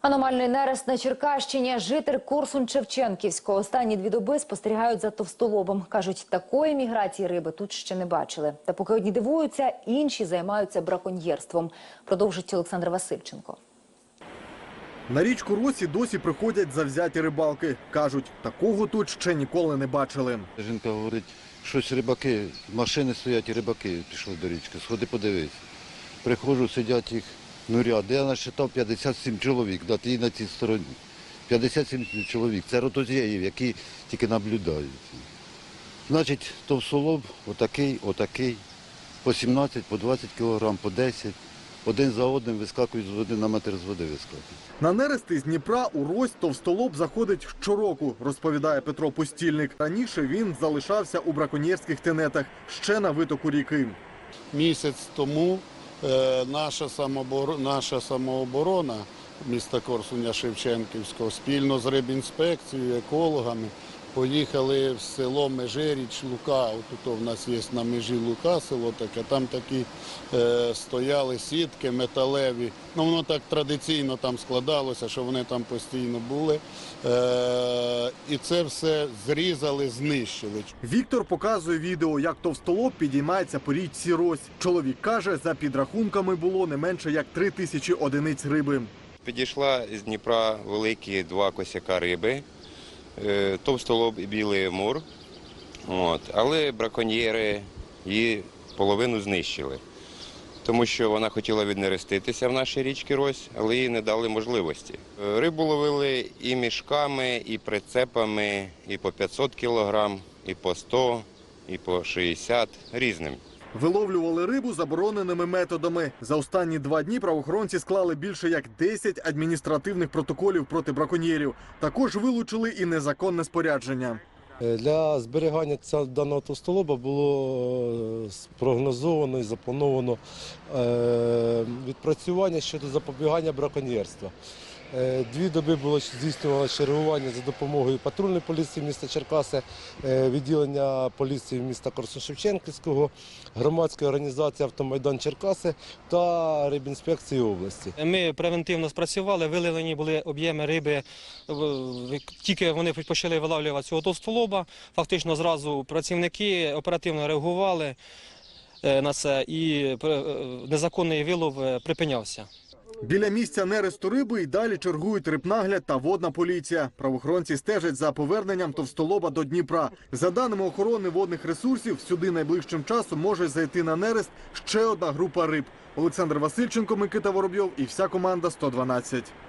Аномальний нерест на Черкащині. Житель Корсун-Шевченківського останні дві доби спостерігають за товстолобом. Кажуть, такої міграції риби тут ще не бачили. Та поки одні дивуються, інші займаються браконьєрством. Продовжить Олександр Васильченко. На річку Росі досі приходять завзяті рибалки. Кажуть, такого тут ще ніколи не бачили. Жінка говорить, щось рибаки, машини стоять і рибаки пішли до річки. Сходи подивись. Приходжу, сидять їх ну ряд. Я насчитав 57 чоловік, да, і на цій стороні. 57 чоловік. Це ротозєїв, які тільки наблюдають. Значить, товсолоб отакий, отакий, по 17, по 20 кілограм, по 10. Один за одним вискакують з води на метр з води вискакують. На нерести з Дніпра у Рось товстолоб заходить щороку, розповідає Петро Пустільник. Раніше він залишався у браконьєрських тенетах ще на витоку ріки. Місяць тому наша, самобор... наша самооборона міста Корсуня Шевченківського спільно з рибінспекцією, екологами поїхали в село Межиріч Лука. От у нас є на межі Лука село таке. Там такі е, стояли сітки металеві. Ну воно так традиційно там складалося, що вони там постійно були. Е, і це все зрізали, знищили. Віктор показує відео, як товстолоб підіймається по річці Рось. Чоловік каже, за підрахунками було не менше як три тисячі одиниць риби. Підійшла з Дніпра великі два косяка риби, товстолоб і білий амур. От. Але браконьєри її половину знищили, тому що вона хотіла віднереститися в нашій річці Рось, але їй не дали можливості. Е, Рибу ловили і мішками, і прицепами, і по 500 кілограм, і по 100, і по 60, різним. Виловлювали рибу забороненими методами. За останні два дні правоохоронці склали більше як 10 адміністративних протоколів проти браконьєрів. Також вилучили і незаконне спорядження. Е, Для зберігання даного товстолоба було е, спрогнозовано і заплановано е, відпрацювання щодо запобігання браконьєрства. Е, Дві доби було здійснювано чергування за допомогою патрульної поліції міста Черкаси, е, відділення поліції міста Корсун-Шевченківського, громадської організації Автомайдан Черкаси та Рибінспекції області. Ми превентивно спрацювали, виявлені були об'єми риби. Тільки вони почали вилавлювати цього товстолоба. Фактично зразу працівники оперативно реагували е, на це і незаконний вилов припинявся. Біля місця нересту риби й далі чергують рибнагляд та водна поліція. Правоохоронці стежать за поверненням товстолоба до Дніпра. За даними охорони водних ресурсів, сюди найближчим часом може зайти на нерест ще одна група риб. Олександр Васильченко, Микита Воробйов і вся команда 112.